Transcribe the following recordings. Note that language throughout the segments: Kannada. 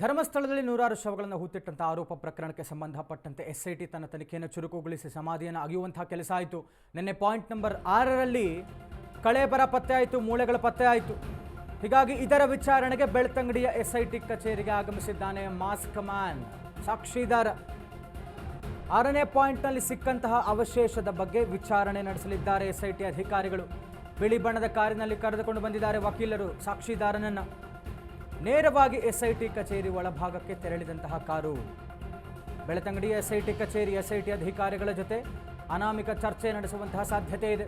ಧರ್ಮಸ್ಥಳದಲ್ಲಿ ನೂರಾರು ಶವಗಳನ್ನು ಹೂತಿಟ್ಟಂಥ ಆರೋಪ ಪ್ರಕರಣಕ್ಕೆ ಸಂಬಂಧಪಟ್ಟಂತೆ ಎಸ್ಐಟಿ ತನ್ನ ತನಿಖೆಯನ್ನು ಚುರುಕುಗೊಳಿಸಿ ಸಮಾಧಿಯನ್ನು ಅಗೆಯುವಂತಹ ಕೆಲಸ ಆಯಿತು. ನಿನ್ನೆ ಪಾಯಿಂಟ್ ನಂಬರ್ ಆರರಲ್ಲಿ ಕಳೆಬರ ಪತ್ತೆ ಆಯಿತು, ಮೂಳೆಗಳ ಪತ್ತೆ ಆಯಿತು. ಹೀಗಾಗಿ ಇದರ ವಿಚಾರಣೆಗೆ ಬೆಳ್ತಂಗಡಿಯ ಎಸ್ಐಟಿ ಕಚೇರಿಗೆ ಆಗಮಿಸಿದ್ದಾನೆ ಮಾಸ್ಕ್ ಮ್ಯಾನ್ ಸಾಕ್ಷಿದಾರ. ಆರನೇ ಪಾಯಿಂಟ್ನಲ್ಲಿ ಸಿಕ್ಕಂತಹ ಅವಶೇಷದ ಬಗ್ಗೆ ವಿಚಾರಣೆ ನಡೆಸಲಿದ್ದಾರೆ ಎಸ್ಐಟಿ ಅಧಿಕಾರಿಗಳು. ಬಿಳಿ ಬಣ್ಣದ ಕಾರಿನಲ್ಲಿ ಕರೆದುಕೊಂಡು ಬಂದಿದ್ದಾರೆ ವಕೀಲರು, ಸಾಕ್ಷಿದಾರನನ್ನ. ನೇರವಾಗಿ ಎಸ್ಐಟಿ ಕಚೇರಿ ಒಳಭಾಗಕ್ಕೆ ತೆರಳಿದಂತಹ ಕಾರು. ಬೆಳತಂಗಡಿ ಎಸ್ಐಟಿ ಕಚೇರಿ ಎಸ್ಐಟಿ ಅಧಿಕಾರಿಗಳ ಜೊತೆ ಅನಾಮಿಕ ಚರ್ಚೆ ನಡೆಸುವಂತಹ ಸಾಧ್ಯತೆ ಇದೆ.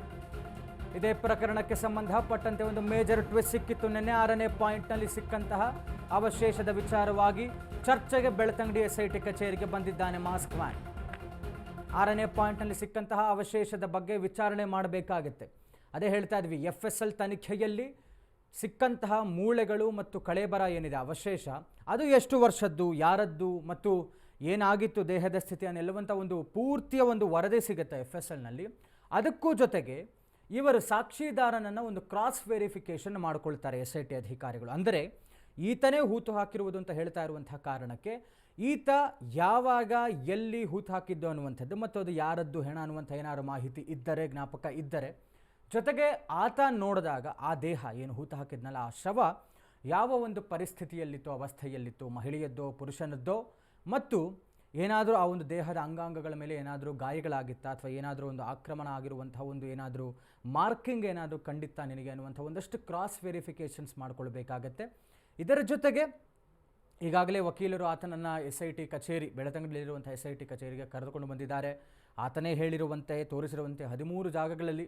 ಇದೇ ಪ್ರಕರಣಕ್ಕೆ ಸಂಬಂಧಪಟ್ಟಂತೆ ಒಂದು ಮೇಜರ್ ಟ್ವಿಸ್ಟ್ ಸಿಕ್ಕಿತ್ತು. ನಿನ್ನೆ ಆರನೇ ಪಾಯಿಂಟ್ನಲ್ಲಿ ಸಿಕ್ಕಂತಹ ಅವಶೇಷದ ವಿಚಾರವಾಗಿ ಚರ್ಚೆಗೆ ಬೆಳತಂಗಡಿ ಎಸ್ಐಟಿ ಕಚೇರಿಗೆ ಬಂದಿದ್ದಾನೆ ಮಾಸ್ಕ್ ಮ್ಯಾನ್. ಆರನೇ ಪಾಯಿಂಟ್ನಲ್ಲಿ ಸಿಕ್ಕಂತಹ ಅವಶೇಷದ ಬಗ್ಗೆ ವಿಚಾರಣೆ ಮಾಡಬೇಕಾಗತ್ತೆ. ಅದೇ ಹೇಳ್ತಾ ಇದ್ವಿ ಎಫ್ ಎಸ್ ಎಲ್ ತನಿಖೆಯಲ್ಲಿ ಸಿಕ್ಕಂತಹ ಮೂಳೆಗಳು ಮತ್ತು ಕಳೆಬರ ಏನಿದೆ, ಅವಶೇಷ, ಅದು ಎಷ್ಟು ವರ್ಷದ್ದು, ಯಾರದ್ದು ಮತ್ತು ಏನಾಗಿತ್ತು, ದೇಹದ ಸ್ಥಿತಿ ಅನ್ನೆಲ್ಲುವಂಥ ಒಂದು ಪೂರ್ತಿಯ ಒಂದು ವರದಿ ಸಿಗುತ್ತೆ ಎಫ್ ಎಸ್ ಎಲ್ನಲ್ಲಿ ಅದಕ್ಕೂ ಜೊತೆಗೆ ಇವರು ಸಾಕ್ಷಿದಾರನನ್ನು ಒಂದು ಕ್ರಾಸ್ ವೆರಿಫಿಕೇಷನ್ ಮಾಡಿಕೊಳ್ತಾರೆ ಎಸ್ ಐ ಟಿ ಅಧಿಕಾರಿಗಳು. ಅಂದರೆ ಈತನೇ ಹೂತು ಹಾಕಿರುವುದು ಅಂತ ಹೇಳ್ತಾ ಇರುವಂಥ ಕಾರಣಕ್ಕೆ ಈತ ಯಾವಾಗ ಎಲ್ಲಿ ಹೂತು ಹಾಕಿದ್ದು ಅನ್ನುವಂಥದ್ದು ಮತ್ತು ಅದು ಯಾರದ್ದು ಹೆಣ ಅನ್ನುವಂಥ ಏನಾದ್ರು ಮಾಹಿತಿ ಇದ್ದರೆ, ಜ್ಞಾಪಕ ಇದ್ದರೆ ಜೊತೆಗೆ ಆತ ನೋಡಿದಾಗ ಆ ದೇಹ ಏನು ಹೂತ ಹಾಕಿದ್ನಲ್ಲ, ಆ ಶವ ಯಾವ ಒಂದು ಪರಿಸ್ಥಿತಿಯಲ್ಲಿತ್ತು, ಅವಸ್ಥೆಯಲ್ಲಿತ್ತು, ಮಹಿಳೆಯದ್ದೋ, ಪುರುಷನದ್ದೋ, ಮತ್ತು ಏನಾದರೂ ಆ ಒಂದು ದೇಹದ ಅಂಗಾಂಗಗಳ ಮೇಲೆ ಏನಾದರೂ ಗಾಯಗಳಾಗಿತ್ತಾ, ಅಥವಾ ಏನಾದರೂ ಒಂದು ಆಕ್ರಮಣ ಆಗಿರುವಂತಹ ಒಂದು ಏನಾದರೂ ಮಾರ್ಕಿಂಗ್ ಏನಾದರೂ ಕಂಡಿತ್ತಾ ನಿನಗೆ ಅನ್ನುವಂಥ ಒಂದಷ್ಟು ಕ್ರಾಸ್ ವೆರಿಫಿಕೇಷನ್ಸ್ ಮಾಡಿಕೊಳ್ಬೇಕಾಗತ್ತೆ. ಇದರ ಜೊತೆಗೆ ಈಗಾಗಲೇ ವಕೀಲರು ಆತನನ್ನು ಎಸ್ ಐ ಟಿ ಕಚೇರಿ ಬೆಳತಂಗಡಿಯಲ್ಲಿರುವಂಥ ಎಸ್ ಐ ಟಿ ಕಚೇರಿಗೆ ಕರೆದುಕೊಂಡು ಬಂದಿದ್ದಾರೆ. ಆತನೇ ಹೇಳಿರುವಂತೆ, ತೋರಿಸಿರುವಂತೆ ಹದಿಮೂರು ಜಾಗಗಳಲ್ಲಿ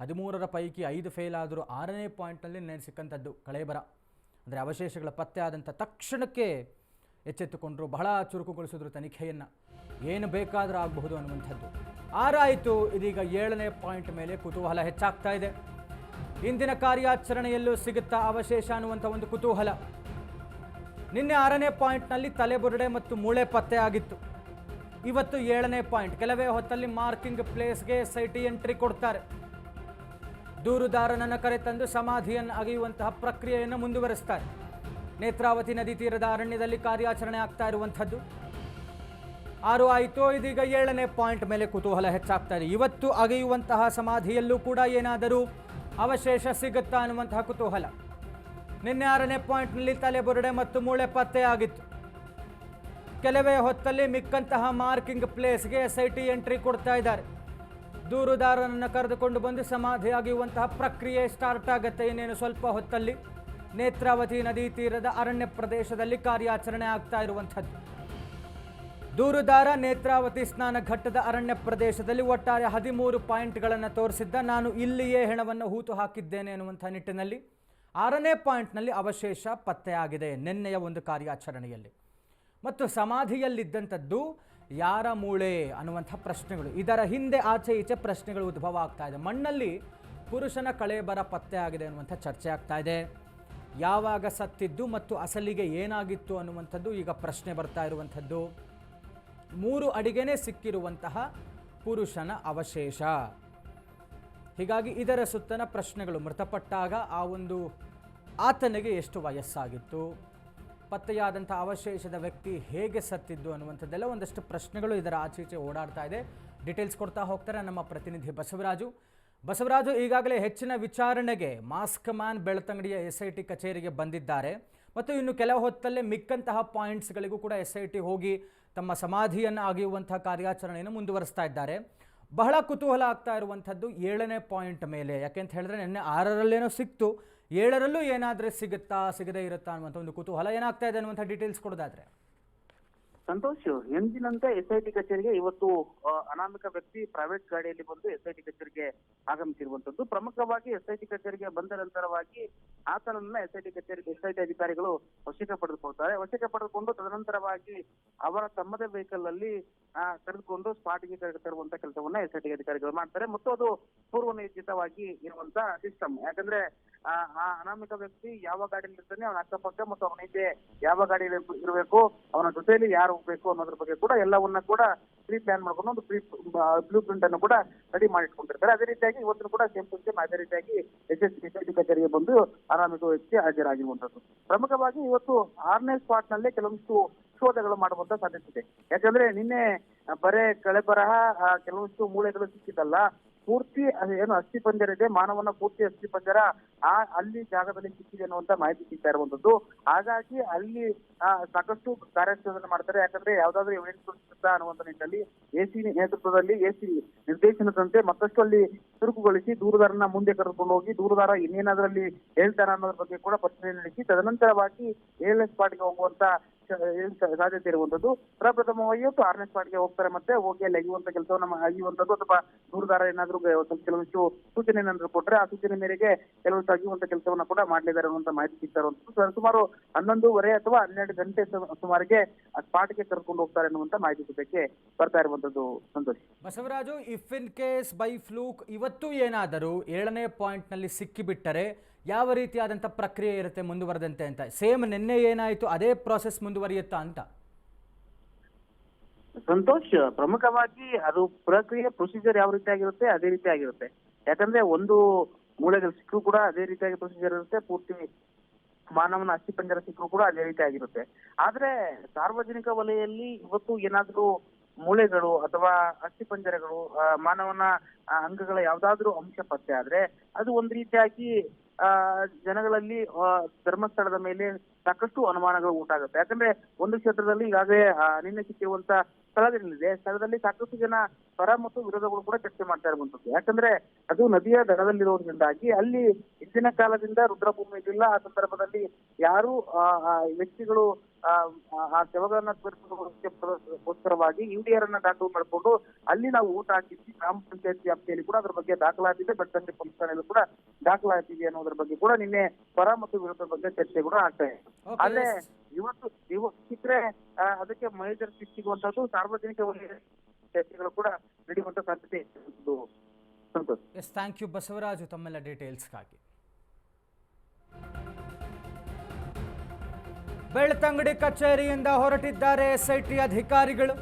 ಹದಿಮೂರರ ಪೈಕಿ ಐದು ಫೇಲ್ ಆದರೂ ಆರನೇ ಪಾಯಿಂಟ್ನಲ್ಲಿ ನೆನೆ ಸಿಕ್ಕಂಥದ್ದು ಕಳೇಬರ ಅಂದರೆ ಅವಶೇಷಗಳ ಪತ್ತೆ ಆದಂಥ ತಕ್ಷಣಕ್ಕೆ ಎಚ್ಚೆತ್ತುಕೊಂಡರು, ಬಹಳ ಚುರುಕುಗೊಳಿಸಿದ್ರು ತನಿಖೆಯನ್ನು. ಏನು ಬೇಕಾದರೂ ಆಗಬಹುದು ಅನ್ನುವಂಥದ್ದು. ಆರಾಯಿತು, ಇದೀಗ ಏಳನೇ ಪಾಯಿಂಟ್ ಮೇಲೆ ಕುತೂಹಲ ಹೆಚ್ಚಾಗ್ತಾ ಇದೆ. ಇಂದಿನ ಕಾರ್ಯಾಚರಣೆಯಲ್ಲೂ ಸಿಗುತ್ತಾ ಅವಶೇಷ ಅನ್ನುವಂಥ ಒಂದು ಕುತೂಹಲ. ನಿನ್ನೆ ಆರನೇ ಪಾಯಿಂಟ್ನಲ್ಲಿ ತಲೆಬುರುಡೆ ಮತ್ತು ಮೂಳೆ ಪತ್ತೆ ಆಗಿತ್ತು. ಇವತ್ತು ಏಳನೇ ಪಾಯಿಂಟ್ ಕೆಲವೇ ಹೊತ್ತಲ್ಲಿ ಮಾರ್ಕಿಂಗ್ ಪ್ಲೇಸ್ಗೆ ಸೈಟಿ ಎಂಟ್ರಿ ಕೊಡ್ತಾರೆ. ದೂರುದಾರನನ್ನು ಕರೆತಂದು ಸಮಾಧಿಯನ್ನು ಅಗೆಯುವಂತಹ ಪ್ರಕ್ರಿಯೆಯನ್ನು ಮುಂದುವರೆಸ್ತಾರೆ. ನೇತ್ರಾವತಿ ನದಿ ತೀರದ ಅರಣ್ಯದಲ್ಲಿ ಕಾರ್ಯಾಚರಣೆ ಆಗ್ತಾ ಇರುವಂಥದ್ದು. ಆರು ಆಯಿತು, ಇದೀಗ ಏಳನೇ ಪಾಯಿಂಟ್ ಮೇಲೆ ಕುತೂಹಲ ಹೆಚ್ಚಾಗ್ತಾ ಇದೆ. ಇವತ್ತು ಅಗೆಯುವಂತಹ ಸಮಾಧಿಯಲ್ಲೂ ಕೂಡ ಏನಾದರೂ ಅವಶೇಷ ಸಿಗುತ್ತಾ ಅನ್ನುವಂತಹ ಕುತೂಹಲ. ನಿನ್ನೆ ಆರನೇ ಪಾಯಿಂಟ್ನಲ್ಲಿ ತಲೆಬುರುಡೆ ಮತ್ತು ಮೂಳೆ ಪತ್ತೆ ಆಗಿತ್ತು. ಕೆಲವೇ ಹೊತ್ತಲ್ಲಿ ಮಿಕ್ಕಂತಹ ಮಾರ್ಕಿಂಗ್ ಪ್ಲೇಸ್ಗೆ ಎಸ್ ಐ ಎಂಟ್ರಿ ಕೊಡ್ತಾ ಇದ್ದಾರೆ. ದೂರುದಾರನನ್ನು ಕರೆದುಕೊಂಡು ಬಂದು ಸಮಾಧಿ ಆಗಿರುವಂತಹ ಪ್ರಕ್ರಿಯೆ ಸ್ಟಾರ್ಟ್ ಆಗುತ್ತೆ. ಇನ್ನೇನು ಸ್ವಲ್ಪ ಹೊತ್ತಲ್ಲಿ ನೇತ್ರಾವತಿ ನದಿ ತೀರದ ಅರಣ್ಯ ಪ್ರದೇಶದಲ್ಲಿ ಕಾರ್ಯಾಚರಣೆ ಆಗ್ತಾ ಇರುವಂಥದ್ದು. ದೂರುದಾರ ನೇತ್ರಾವತಿ ಸ್ನಾನ ಘಟ್ಟದ ಅರಣ್ಯ ಪ್ರದೇಶದಲ್ಲಿ ಒಟ್ಟಾರೆ ಹದಿಮೂರು ಪಾಯಿಂಟ್ಗಳನ್ನು ತೋರಿಸಿದ್ದ. ನಾನು ಇಲ್ಲಿಯೇ ಹೆಣವನ್ನು ಹೂತು ಹಾಕಿದ್ದೇನೆ ಎನ್ನುವಂಥ ನಿಟ್ಟಿನಲ್ಲಿ ಆರನೇ ಪಾಯಿಂಟ್ನಲ್ಲಿ ಅವಶೇಷ ಪತ್ತೆಯಾಗಿದೆ. ನಿನ್ನೆಯ ಒಂದು ಕಾರ್ಯಾಚರಣೆಯಲ್ಲಿ. ಮತ್ತು ಸಮಾಧಿಯಲ್ಲಿದ್ದಂಥದ್ದು ಯಾರ ಮೂಳೆ ಅನ್ನುವಂಥ ಪ್ರಶ್ನೆಗಳು. ಇದರ ಹಿಂದೆ, ಆಚೆ, ಈಚೆ ಪ್ರಶ್ನೆಗಳು ಉದ್ಭವ ಆಗ್ತಾ ಇದೆ. ಮಣ್ಣಲ್ಲಿ ಪುರುಷನ ಕಳೇಬರ ಪತ್ತೆ ಆಗಿದೆ ಅನ್ನುವಂಥ ಚರ್ಚೆ ಆಗ್ತಾ ಇದೆ. ಯಾವಾಗ ಸತ್ತಿದ್ದು ಮತ್ತು ಅಸಲಿಗೆ ಏನಾಗಿತ್ತು ಅನ್ನುವಂಥದ್ದು ಈಗ ಪ್ರಶ್ನೆ ಬರ್ತಾ ಇರುವಂಥದ್ದು. ಮೂರು ಅಡಿಗೆನೇ ಸಿಕ್ಕಿರುವಂತಹ ಪುರುಷನ ಅವಶೇಷ. ಹೀಗಾಗಿ ಇದರ ಸುತ್ತನ ಪ್ರಶ್ನೆಗಳು ಮೃತಪಟ್ಟಾಗ ಆ ಒಂದು ಆತನಿಗೆ ಎಷ್ಟು ವಯಸ್ಸಾಗಿತ್ತು? ಪತ್ತೆಯಾದಂಥ ಅವಶೇಷದ ವ್ಯಕ್ತಿ ಹೇಗೆ ಸತ್ತಿದ್ದು ಅನ್ನುವಂಥದ್ದೆಲ್ಲ ಒಂದಷ್ಟು ಪ್ರಶ್ನೆಗಳು ಇದರ ಆಚೆ ಈಚೆ ಓಡಾಡ್ತಾ ಇದೆ. ಡೀಟೇಲ್ಸ್ ಕೊಡ್ತಾ ಹೋಗ್ತಾರೆ ನಮ್ಮ ಪ್ರತಿನಿಧಿ ಬಸವರಾಜು. ಬಸವರಾಜು, ಈಗಾಗಲೇ ಹೆಚ್ಚಿನ ವಿಚಾರಣೆಗೆ ಮಾಸ್ಕ್ ಮ್ಯಾನ್ ಬೆಳ್ತಂಗಡಿಯ ಎಸ್ ಐ ಟಿ ಕಚೇರಿಗೆ ಬಂದಿದ್ದಾರೆ. ಮತ್ತು ಇನ್ನು ಕೆಲವು ಹೊತ್ತಲ್ಲೇ ಮಿಕ್ಕಂತಹ ಪಾಯಿಂಟ್ಸ್ಗಳಿಗೂ ಕೂಡ ಎಸ್ ಐ ಟಿ ಹೋಗಿ ತಮ್ಮ ಸಮಾಧಿಯನ್ನು ಅಗೆಯುವಂತಹ ಕಾರ್ಯಾಚರಣೆಯನ್ನು ಮುಂದುವರಿಸ್ತಾ ಇದ್ದಾರೆ. ಬಹಳ ಕುತೂಹಲ ಆಗ್ತಾ ಇರುವಂಥದ್ದು ಏಳನೇ ಪಾಯಿಂಟ್ ಮೇಲೆ. ಯಾಕೆಂತ ಹೇಳಿದ್ರೆ ನಿನ್ನೆ ಆರರಲ್ಲೇನೋ ಸಿಕ್ತು. ಏಳರಲ್ಲೂ ಏನಾದರೂ ಸಿಗುತ್ತಾ, ಸಿಗದೇ ಇರುತ್ತಾ ಅನ್ನುವಂಥ ಒಂದು ಕುತೂಹಲ ಏನಾಗ್ತಾ ಇದೆ ಅನ್ನುವಂಥ ಡೀಟೇಲ್ಸ್ ಕೊಡೋದಾದ್ರೆ? ಸಂತೋಷ್, ಎಂದಿನಂತೆ ಎಸ್ಐಟಿ ಕಚೇರಿಗೆ ಇವತ್ತು ಅನಾಮಿಕ ವ್ಯಕ್ತಿ ಪ್ರೈವೇಟ್ ಗಾಡಿಯಲ್ಲಿ ಬಂದು ಎಸ್ಐಟಿ ಕಚೇರಿಗೆ ಆಗಮಿಸಿರುವಂತದ್ದು ಪ್ರಮುಖವಾಗಿ ಎಸ್ಐಟಿ ಕಚೇರಿಗೆ ಬಂದ ನಂತರವಾಗಿ ಆತನನ್ನ ಎಸ್ಐಟಿ ಕಚೇರಿಗೆ ಟಿ ಅಧಿಕಾರಿಗಳು ವಶಕ್ಕೆ ಪಡೆದುಕೊಳ್ತಾರೆ. ವಶಕ್ಕೆ ಪಡೆದುಕೊಂಡು ತದನಂತರವಾಗಿ ಅವರ ತಮ್ಮದೇ ವೆಹಿಕಲ್ ಅಲ್ಲಿ ಕರೆದುಕೊಂಡು ಸ್ಪಾಟ್ಗೆ ತರುವಂತ ಕೆಲಸವನ್ನ ಎಸ್ಐಟಿ ಅಧಿಕಾರಿಗಳು ಮಾಡ್ತಾರೆ. ಮತ್ತು ಅದು ಪೂರ್ವ ನಿಯೋಜಿತವಾಗಿ ಇರುವಂತ ಸಿಸ್ಟಮ್ ಯಾಕಂದ್ರೆ, ಆ ಅನಾಮಿಕ ವ್ಯಕ್ತಿ ಯಾವ ಗಾಡಿಯಲ್ಲಿ ಇರ್ತಾನೆ, ಅವನ ಅಕ್ಕಪಕ್ಕ ಮತ್ತು ಅವನ ಹಿಂದೆ ಯಾವ ಗಾಡಿಯಲ್ಲಿ ಇರಬೇಕು, ಅವನ ಜೊತೆಯಲ್ಲಿ ಯಾರು ಹೋಗ್ಬೇಕು ಅನ್ನೋದ್ರ ಬಗ್ಗೆ ಕೂಡ ಎಲ್ಲವನ್ನ ಕೂಡ ಪ್ರೀ ಪ್ಲಾನ್ ಮಾಡ್ಕೊಂಡು ಒಂದು ಪ್ರೀ ಬ್ಲೂ ಪ್ರಿಂಟ್ ಅನ್ನು ಕೂಡ ರೆಡಿ ಮಾಡಿಟ್ಕೊಂಡಿರ್ತಾರೆ. ಅದೇ ರೀತಿಯಾಗಿ ಇವತ್ತು ಕೂಡ ಸೇಮ್ ಟು ಸೇಮ್ ಅದೇ ರೀತಿಯಾಗಿ ಎಸ್ ಎಸ್ ಕಚೇರಿಗೆ ಬಂದು ಆರಾಮಿಕ ವ್ಯಕ್ತಿ ಹಾಜರಾಗಿರುವಂತದ್ದು ಪ್ರಮುಖವಾಗಿ ಇವತ್ತು ಆರನೇ ಸ್ಪಾಟ್ನಲ್ಲಿ ಕೆಲವೊಂದಿಷ್ಟು ಶೋಧಗಳು ಮಾಡುವಂತ ಸಾಧ್ಯತೆ ಇದೆ. ಯಾಕಂದ್ರೆ ನಿನ್ನೆ ಬರೇ ಕಳೆ ಬರಹ ಕೆಲವೊಂದಿಷ್ಟು ಮೂಳೆಗಳು ಸಿಕ್ಕಿದ್ದಲ್ಲ ಪೂರ್ತಿ ಏನು ಅಸ್ಥಿ ಪಂಜರ ಇದೆ, ಮಾನವನ ಪೂರ್ತಿ ಅಸ್ಥಿ ಪಂಜರ ಆ ಅಲ್ಲಿ ಜಾಗದಲ್ಲಿ ಸಿಕ್ಕಿದೆ ಅನ್ನುವಂತ ಮಾಹಿತಿ ಸಿಗ್ತಾ ಇರುವಂತದ್ದು. ಹಾಗಾಗಿ ಅಲ್ಲಿ ಸಾಕಷ್ಟು ಕಾರ್ಯಾಚರಣೆ ಮಾಡ್ತಾರೆ. ಯಾಕಂದ್ರೆ ಯಾವ್ದಾದ್ರು ಎವಿಡೆನ್ಸ್ ಅನ್ನುವಂತ ನಿಟ್ಟಿನಲ್ಲಿ ಎಸಿ ನೇತೃತ್ವದಲ್ಲಿ ಎಸಿ ನಿರ್ದೇಶನದಂತೆ ಮತ್ತಷ್ಟು ಅಲ್ಲಿ ಚುರುಕುಗೊಳಿಸಿ ದೂರುದಾರನ ಮುಂದೆ ಕರೆದುಕೊಂಡು ಹೋಗಿ ದೂರದಾರ ಇನ್ನೇನಾದ್ರಲ್ಲಿ ಹೇಳ್ತಾರ ಅನ್ನೋದ್ರ ಬಗ್ಗೆ ಕೂಡ ಪರಿಶೀಲನೆ ನಡೆಸಿ, ತದನಂತರವಾಗಿ ಏಳನೇ ಸ್ಪಾಟ್ಗೆ ಹೋಗುವಂತ ಸ- ಏನ್ ಸ- ಸಾಧ್ಯತೆ ಇರುವಂತದ್ದು ಪ್ರಪ್ರಥಮವಾಗಿ ಇವತ್ತು ಆರನೇ ಸ್ಪಾಟ್ಗೆ ಹೋಗ್ತಾರೆ ಮತ್ತೆ ಹೋಗಿ ಅಲ್ಲಿ ಅಗಿಯುವಂತ ಕೆಲಸವನ್ನ ಅಗಿಯುವಂತದ್ದು ಅಥವಾ ದೂರದಾರ ಏನಾದ್ರು ಸ್ವಲ್ಪ ಕೆಲವೊಂದಿಷ್ಟು ಸೂಚನೆ ಏನಾದ್ರು ಕೊಟ್ರೆ ಆ ಸೂಚನೆ ಮೇರೆಗೆ ಕೆಲವೊಂದು ಅಗಿಯುವಂತ ಕೆಲಸವನ್ನ ಕೂಡ ಮಾಡಲಿದ್ದಾರೆ ಅನ್ನುವಂತ ಮಾಹಿತಿ ಸಿಗ್ತಾ ಇರುವಂತದ್ದು ಸುಮಾರು ಹನ್ನೊಂದೂವರೆ ಅಥವಾ ಹನ್ನೆರಡು ಗಂಟೆ ಸುಮಾರಿಗೆ ಆ ಸ್ಪಾಟ್ಗೆ ಕರ್ಕೊಂಡು ಹೋಗ್ತಾರೆ ಅನ್ನುವಂತ ಮಾಹಿತಿ ಸದ್ಯಕ್ಕೆ ಬರ್ತಾ ಇರುವಂತದ್ದು Santosh. Basavaraju, if in case by fluke ಇವತ್ತು ಏನಾದರೂ ಏಳನೇ ಪಾಯಿಂಟ್ನಲ್ಲಿ ಸಿಕ್ಕಿಬಿಟ್ಟರೆ ಯಾವ ರೀತಿಯಾದಂಥ ಪ್ರಕ್ರಿಯೆ ಇರುತ್ತೆ ಮುಂದುವರೆದಂತೆ ಅಂತ. ಸೇಮ್ ನಿನ್ನೆ ಏನಾಯಿತು, ಅದೇ ಪ್ರಾಸೆಸ್ ಮುಂದುವರಿಯುತ್ತಾ ಅಂತ. ಸಂತೋಷ್, ಪ್ರಮುಖವಾಗಿ ಅದು ಪ್ರಕ್ರಿಯೆ ಪ್ರೊಸೀಜರ್ ಯಾವ ರೀತಿ ಆಗಿರುತ್ತೆ ಅದೇ ರೀತಿ ಆಗಿರುತ್ತೆ ಯಾಕಂದ್ರೆ ಒಂದು ಮೂಳೆಗಳು ಸಿಕ್ಕರೂ ಕೂಡ ಅದೇ ರೀತಿಯಾಗಿ ಪ್ರೊಸೀಜರ್ ಇರುತ್ತೆ, ಪೂರ್ತಿ ಮಾನವನ ಅಸ್ಥಿಪಂಜರ ಸಿಕ್ಕರೂ ಕೂಡ ಅದೇ ರೀತಿ ಆಗಿರುತ್ತೆ ಆದ್ರೆ ಸಾರ್ವಜನಿಕ ವಲಯದಲ್ಲಿ ಇವತ್ತು ಏನಾದ್ರೂ ಮೂಳೆಗಳು ಅಥವಾ ಅಸ್ಥಿಪಂಜರಗಳು ಮಾನವನ ಅಂಗಗಳ ಯಾವ್ದಾದ್ರು ಅಂಶ ಪತ್ತೆ ಆದ್ರೆ ಅದು ಒಂದ್ ರೀತಿಯಾಗಿ ಜನಗಳಲ್ಲಿ ಆ, ಧರ್ಮಸ್ಥಳದ ಮೇಲೆ ಸಾಕಷ್ಟು ಅನುಮಾನಗಳು ಉಂಟಾಗುತ್ತೆ. ಯಾಕಂದ್ರೆ ಒಂದು ಕ್ಷೇತ್ರದಲ್ಲಿ ಈಗಾಗಲೇ ನಿನ್ನೆ ಸಿಕ್ಕಿರುವಂತ ಸ್ಥಳದಲ್ಲಿದೆ ಸ್ಥಳದಲ್ಲಿ ಸಾಕಷ್ಟು ಜನ ಪರ ಮತ್ತು ವಿರೋಧಗಳು ಕೂಡ ಚರ್ಚೆ ಮಾಡ್ತಾ ಇರುವಂತದ್ದು ಯಾಕಂದ್ರೆ ಅದು ನದಿಯ ದಡದಲ್ಲಿರೋದ್ರಿಂದಾಗಿ ಅಲ್ಲಿ ಹಿಂದಿನ ಕಾಲದಿಂದ ರುದ್ರಭೂಮಿ ಇದಿಲ್ಲ ಆ ಸಂದರ್ಭದಲ್ಲಿ ಯಾರು ಆ ವ್ಯಕ್ತಿಗಳು ಆ ಗೋಸ್ಕರವಾಗಿ ಶವಗಳನ್ನ ತೋರಿಸೋದಕ್ಕೋಸ್ಕರವಾಗಿ ಯುಡಿಆರ್ ದಾಖಲು ಮಾಡಿಕೊಂಡು ಅಲ್ಲಿ ನಾವು ಊಟ ಹಾಕಿದ್ವಿ. ಗ್ರಾಮ ಪಂಚಾಯತ್ ವ್ಯಾಪ್ತಿಯಲ್ಲಿ ಕೂಡ ಅದ್ರ ಬಗ್ಗೆ ದಾಖಲಾತಿದೆ. ಬೆಟ್ಟ ಪೊಲೀಸ್ ಠಾಣೆಯಲ್ಲೂ ಕೂಡ ದಾಖಲಾತಿದೆ ಅನ್ನೋದ್ರ ಬಗ್ಗೆ ಕೂಡ ನಿನ್ನೆ ಪರ ಮತ್ತು ವಿರೋಧದ ಬಗ್ಗೆ ಚರ್ಚೆ ಕೂಡ ಆಗ್ತಾ ಇದೆ. ಅಲ್ಲೇ ಇವತ್ತು ಇವತ್ತು ಸಿಕ್ಕರೆ ಆ, ಅದಕ್ಕೆ ಮೇಜರ್ ಸಿಕ್ಕಿಗುವಂತದ್ದು ಸಾರ್ವಜನಿಕ ವಲಯದ ಚರ್ಚೆಗಳು ಕೂಡ ನಡೆಯುವಂತ ಸಾಧ್ಯತೆ Santosh. Yes thank you Basavaraju ತಮ್ಮೆಲ್ಲ ಡೀಟೇಲ್ಸ್ಗಾಗಿ ಬೆಳ್ತಂಗಡಿ ಕಚೇರಿಯಿಂದ ಹೊರಟಿದ್ದಾರೆ ಎಸ್ ಐ ಟಿ ಅಧಿಕಾರಿಗಳು.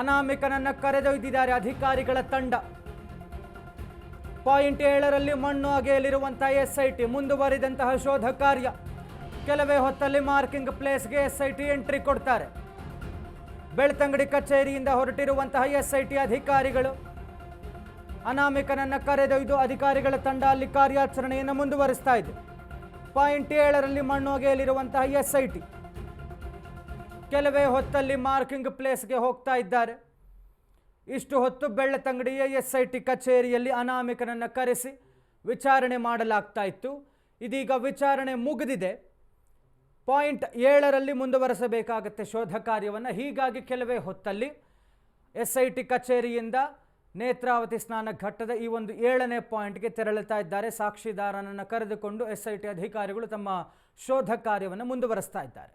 ಅನಾಮಿಕನನ್ನ ಕರೆದೊಯ್ದಿದ್ದಾರೆ ಅಧಿಕಾರಿಗಳ ತಂಡ. ಪಾಯಿಂಟ್ ಏಳರಲ್ಲಿ ಮಣ್ಣು ಅಗೆಯಲಿರುವಂತಹ ಎಸ್ ಐ ಟಿ ಮುಂದುವರಿದಂತಹ ಶೋಧ ಕಾರ್ಯ. ಕೆಲವೇ ಹೊತ್ತಲ್ಲಿ ಮಾರ್ಕಿಂಗ್ ಪ್ಲೇಸ್ಗೆ ಎಸ್ ಐ ಟಿ ಎಂಟ್ರಿ ಕೊಡ್ತಾರೆ. ಬೆಳ್ತಂಗಡಿ ಕಚೇರಿಯಿಂದ ಹೊರಟಿರುವಂತಹ ಎಸ್ ಐ ಟಿ ಅಧಿಕಾರಿಗಳು. ಅನಾಮಿಕನನ್ನ ಕರೆದೊಯ್ದು ಅಧಿಕಾರಿಗಳ ತಂಡ ಅಲ್ಲಿ ಕಾರ್ಯಾಚರಣೆಯನ್ನು ಮುಂದುವರಿಸ್ತಾ ಇದೆ. ಪಾಯಿಂಟ್ ಏಳರಲ್ಲಿ ಮಣ್ಣು ಒಗೆಯಲಿರುವಂತಹ ಎಸ್ ಐ ಟಿ ಕೆಲವೇ ಹೊತ್ತಲ್ಲಿ ಮಾರ್ಕಿಂಗ್ ಪ್ಲೇಸ್ಗೆ ಹೋಗ್ತಾ ಇದ್ದಾರೆ. ಇಷ್ಟು ಹೊತ್ತು ಬೆಳ್ಳತಂಗಡಿಯ ಎಸ್ ಐ ಟಿ ಕಚೇರಿಯಲ್ಲಿ ಅನಾಮಿಕನನ್ನು ಕರೆಸಿ ವಿಚಾರಣೆ ಮಾಡಲಾಗ್ತಾ ಇತ್ತು. ಇದೀಗ ವಿಚಾರಣೆ ಮುಗಿದಿದೆ. ಪಾಯಿಂಟ್ ಏಳರಲ್ಲಿ ಮುಂದುವರೆಸಬೇಕಾಗತ್ತೆ ಶೋಧ ಕಾರ್ಯವನ್ನು. ಹೀಗಾಗಿ ಕೆಲವೇ ಹೊತ್ತಲ್ಲಿ ಎಸ್ ಐ ಟಿ ಕಚೇರಿಯಿಂದ ನೇತ್ರಾವತಿ ಸ್ನಾನ ಘಟ್ಟದ ಈ ಒಂದು ಏಳನೇ ಪಾಯಿಂಟ್ಗೆ ತೆರಳುತ್ತಾ ಇದ್ದಾರೆ. ಸಾಕ್ಷಿದಾರನನ್ನು ಕರೆದುಕೊಂಡು ಎಸ್ಐಟಿ ಅಧಿಕಾರಿಗಳು ತಮ್ಮ ಶೋಧ ಕಾರ್ಯವನ್ನು ಮುಂದುವರೆಸ್ತಾ ಇದ್ದಾರೆ.